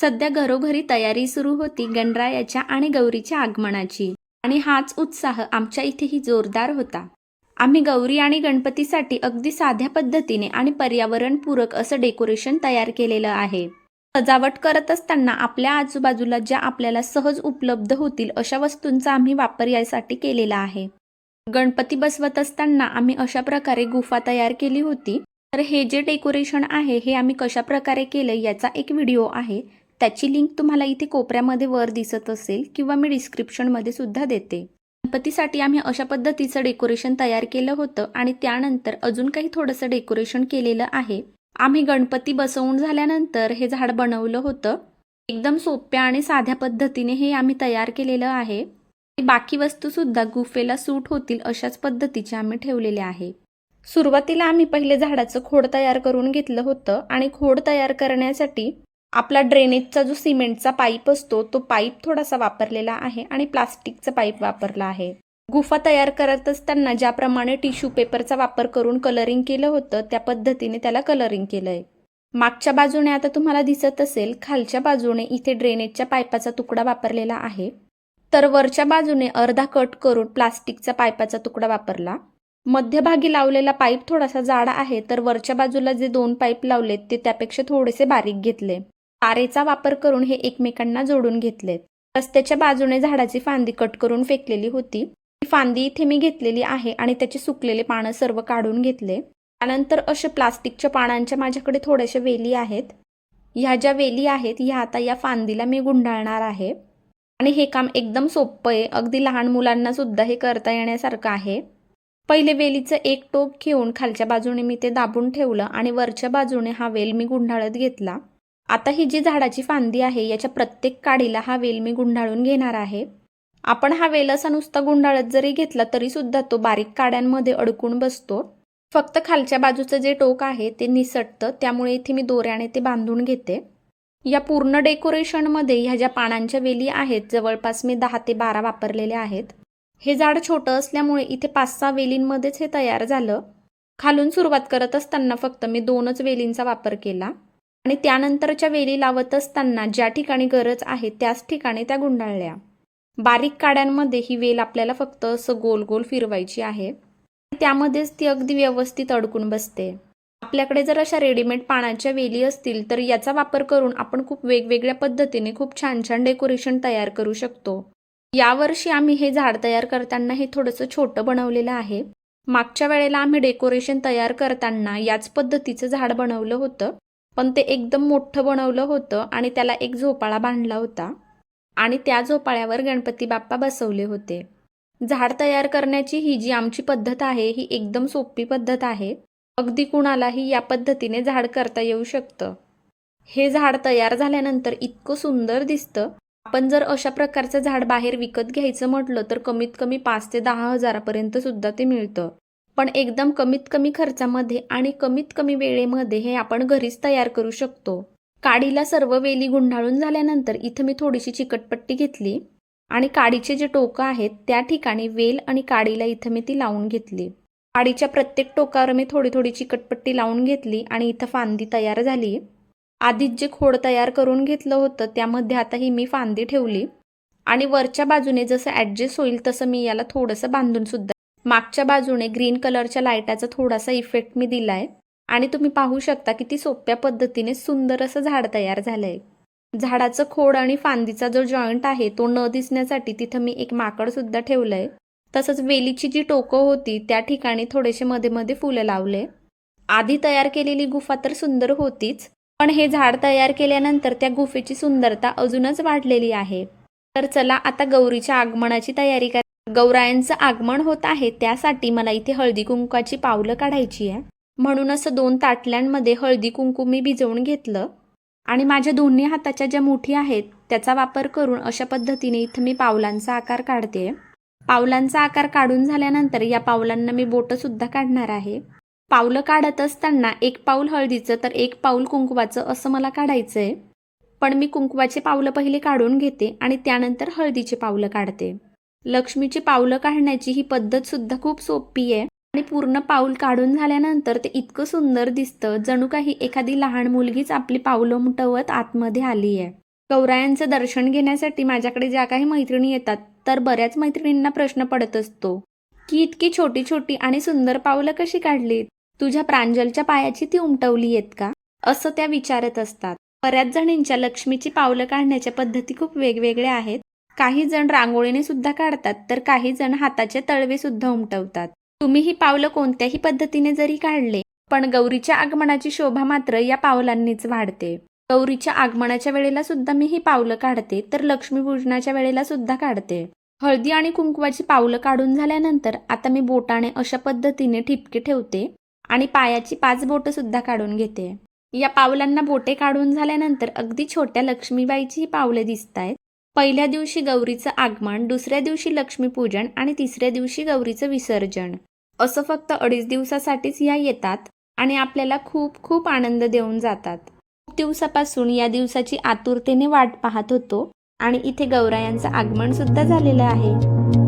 सध्या घरोघरी तयारी सुरू होती गणरायाच्या आणि गौरीच्या आगमनाची. आणि हाच उत्साह आमच्या इथेही जोरदार होता. आम्ही गौरी आणि गणपतीसाठी अगदी साध्या पद्धतीने आणि पर्यावरणपूरक असं डेकोरेशन तयार केलेलं आहे. सजावट करत असताना आपल्या आजूबाजूला ज्या आपल्याला सहज उपलब्ध होतील अशा वस्तूंचा आम्ही वापर यासाठी केलेला आहे. गणपती बसवत असताना आम्ही अशा प्रकारे गुफा तयार केली होती. तर हे जे डेकोरेशन आहे हे आम्ही कशा प्रकारे केलं याचा एक व्हिडिओ आहे. त्याची लिंक तुम्हाला इथे कोपऱ्यामध्ये वर दिसत असेल किंवा मी डिस्क्रिप्शनमध्ये सुद्धा देते. गणपतीसाठी आम्ही अशा पद्धतीचं डेकोरेशन तयार केलं होतं आणि त्यानंतर अजून काही थोडंसं डेकोरेशन केलेलं आहे. आम्ही गणपती बसवून झाल्यानंतर हे झाड बनवलं होतं. एकदम सोप्या आणि साध्या पद्धतीने हे आम्ही तयार केलेलं आहे. बाकी वस्तूसुद्धा गुफेला सूट होतील अशाच पद्धतीचे आम्ही ठेवलेले आहे. सुरुवातीला आम्ही पहिले झाडाचं खोड तयार करून घेतलं होतं आणि खोड तयार करण्यासाठी आपला ड्रेनेजचा जो सिमेंटचा पाईप असतो तो पाईप थोडासा वापरलेला आहे आणि प्लास्टिकचा पाईप वापरला आहे. गुफा तयार करत असताना ज्याप्रमाणे टिश्यू पेपरचा वापर करून कलरिंग केलं होतं त्या पद्धतीने त्याला कलरिंग केलंय. मागच्या बाजूने आता तुम्हाला दिसत असेल खालच्या बाजूने इथे ड्रेनेजच्या पाईपाचा तुकडा वापरलेला आहे. तर वरच्या बाजूने अर्धा कट करून प्लास्टिकचा पाईपाचा तुकडा वापरला. मध्यभागी लावलेला पाईप थोडासा जाडा आहे तर वरच्या बाजूला जे दोन पाईप लावलेत ते त्यापेक्षा थोडेसे बारीक घेतले. तारेचा वापर करून हे एकमेकांना जोडून घेतलेत. रस्त्याच्या बाजूने झाडाची फांदी कट करून फेकलेली होती. ती फांदी इथे मी घेतलेली आहे आणि त्याचे सुकलेले पानं सर्व काढून घेतले. त्यानंतर असे प्लास्टिकच्या पानांच्या माझ्याकडे थोड्याशा वेली आहेत. ह्या ज्या वेली आहेत ह्या आता या फांदीला मी गुंडाळणार आहे. आणि हे काम एकदम सोपं आहे. अगदी लहान मुलांना सुद्धा हे करता येण्यासारखं आहे. पहिले वेलीचं एक टोक घेऊन खालच्या बाजूने मी ते दाबून ठेवलं आणि वरच्या बाजूने हा वेल मी गुंडाळत घेतला. आता ही जी झाडाची फांदी आहे याच्या प्रत्येक काडीला हा वेल मी गुंडाळून घेणार आहे. आपण हा वेल असा नुसता गुंडाळत जरी घेतला तरी सुद्धा तो बारीक काड्यांमध्ये अडकून बसतो. फक्त खालच्या बाजूचं जे टोक आहे ते निसटतं त्यामुळे इथे मी दोऱ्याने ते बांधून घेते. या पूर्ण डेकोरेशनमध्ये ह्या ज्या पानांच्या वेली आहेत जवळपास मी दहा ते बारा वापरलेल्या आहेत. हे झाड छोटं असल्यामुळे इथे पाच सहा वेलींमध्येच हे तयार झालं. खालून सुरुवात करत असताना फक्त मी दोनच वेलींचा वापर केला. आणि त्यानंतरच्या वेली लावत असताना ज्या ठिकाणी गरज आहे त्याच ठिकाणी त्या गुंडाळल्या. बारीक काड्यांमध्ये ही वेल आपल्याला फक्त असं गोल गोल फिरवायची आहे. त्यामध्येच ती अगदी व्यवस्थित अडकून बसते. आपल्याकडे जर अशा रेडीमेड पानाच्या वेली असतील तर याचा वापर करून आपण खूप वेगवेगळ्या पद्धतीने खूप छान छान डेकोरेशन तयार करू शकतो. यावर्षी आम्ही हे झाड तयार करताना हे थोडंसं छोटं बनवलेलं आहे. मागच्या वेळेला आम्ही डेकोरेशन तयार करताना याच पद्धतीचं झाड बनवलं होतं. पण ते एकदम मोठं बनवलं होतं आणि त्याला एक झोपाळा बांधला होता. आणि त्या झोपाळ्यावर गणपती बाप्पा बसवले होते. झाड तयार करण्याची ही जी आमची पद्धत आहे ही एकदम सोपी पद्धत आहे. अगदी कुणालाही या पद्धतीने झाड करता येऊ शकतं. हे झाड तयार झाल्यानंतर इतकं सुंदर दिसतं. आपण जर अशा प्रकारचं झाड बाहेर विकत घ्यायचं म्हटलं तर कमीत कमी पाच ते दहा हजारापर्यंत सुद्धा ते मिळतं. पण एकदम कमीत कमी खर्चामध्ये आणि कमीत कमी वेळेमध्ये हे आपण घरीच तयार करू शकतो. काडीला सर्व वेली गुंडाळून झाल्यानंतर इथं मी थोडीशी चिकटपट्टी घेतली आणि काडीचे जे टोकं आहेत त्या ठिकाणी वेल आणि काडीला इथं मी ती लावून घेतली. काडीच्या प्रत्येक टोकावर मी थोडी थोडी चिकटपट्टी लावून घेतली आणि इथं फांदी तयार झाली. आधीच जे खोड तयार करून घेतलं होतं त्यामध्ये आता ही मी फांदी ठेवली आणि वरच्या बाजूने जसं ॲडजस्ट होईल तसं मी याला थोडंसं बांधून सुद्धा मागच्या बाजूने ग्रीन कलरच्या लाईटाचा थोडासा इफेक्ट मी दिलाय. आणि तुम्ही पाहू शकता किती सोप्या पद्धतीने सुंदर असं झाड तयार झालंय. झाडाचं खोड आणि फांदीचा जो जॉईंट आहे तो न दिसण्यासाठी तिथं मी एक माकड सुद्धा ठेवलंय. तसंच वेलीची जी टोकं होती त्या ठिकाणी थोडेसे मध्ये मध्ये फुलं लावले. आधी तयार केलेली गुफा तर सुंदर होतीच पण हे झाड तयार केल्यानंतर त्या गुफेची सुंदरता अजूनच वाढलेली आहे. तर चला आता गौरीच्या आगमनाची तयारी करा. गौरायांचं आगमन होत आहे त्यासाठी मला इथे हळदी कुंकाची पावलं काढायची आहे. म्हणून असं दोन ताटल्यांमध्ये हळदी कुंकू मी भिजवून घेतलं. आणि माझ्या दोन्ही हाताच्या ज्या मुठी आहेत त्याचा वापर करून अशा पद्धतीने इथं मी पावलांचा आकार काढते. पावलांचा आकार काढून झाल्यानंतर या पावलांना मी बोटंसुद्धा काढणार आहे. पावलं काढत असताना एक पाऊल हळदीचं तर एक पाऊल कुंकवाचं असं मला काढायचं आहे पण मी कुंकवाचे पावलं पहिले काढून घेते आणि त्यानंतर हळदीचे पावलं काढते. लक्ष्मीची पावलं काढण्याची ही पद्धत सुद्धा खूप सोपी आहे. आणि पूर्ण पाऊल काढून झाल्यानंतर ते इतकं सुंदर दिसतं जणू काही एखादी लहान मुलगीच आपली पावलं मुटवत आतमध्ये आली आहे. गौरायांचं दर्शन घेण्यासाठी माझ्याकडे ज्या काही मैत्रिणी येतात तर बऱ्याच मैत्रिणींना प्रश्न पडत असतो की इतकी छोटी छोटी आणि सुंदर पावलं कशी काढलीत? तुझ्या प्रांजलच्या पायाची ती उमटवली आहेत का? असं त्या विचारत असतात. बऱ्याच जणींच्या लक्ष्मीची पावलं काढण्याच्या पद्धती खूप वेगवेगळ्या आहेत. काही जण रांगोळीने सुद्धा काढतात तर काही जण हाताचे तळवे सुद्धा उमटवतात. तुम्ही ही पावलं कोणत्याही पद्धतीने जरी काढले पण गौरीच्या आगमनाची शोभा मात्र या पावलांनीच वाढते. गौरीच्या आगमनाच्या वेळेला सुद्धा मी ही पावलं काढते तर लक्ष्मीपूजनाच्या वेळेला सुद्धा काढते. हळदी आणि कुंकवाची पावलं काढून झाल्यानंतर आता मी बोटाने अशा पद्धतीने ठिपके ठेवते आणि पायाची पाच बोटं सुद्धा काढून घेते. या पावलांना बोटे काढून झाल्यानंतर अगदी छोट्या लक्ष्मीबाईची ही पावले दिसत आहेत पहिल्या दिवशी गौरीचं आगमन दुसऱ्या दिवशी लक्ष्मीपूजन आणि तिसऱ्या दिवशी गौरीचं विसर्जन. असं फक्त अडीच दिवसासाठीच या येतात आणि आपल्याला खूप खूप आनंद देऊन जातात. खूप दिवसापासून या दिवसाची आतुरतेने वाट पाहत होतो आणि इथे गौरायांचं आगमन सुद्धा झालेलं आहे.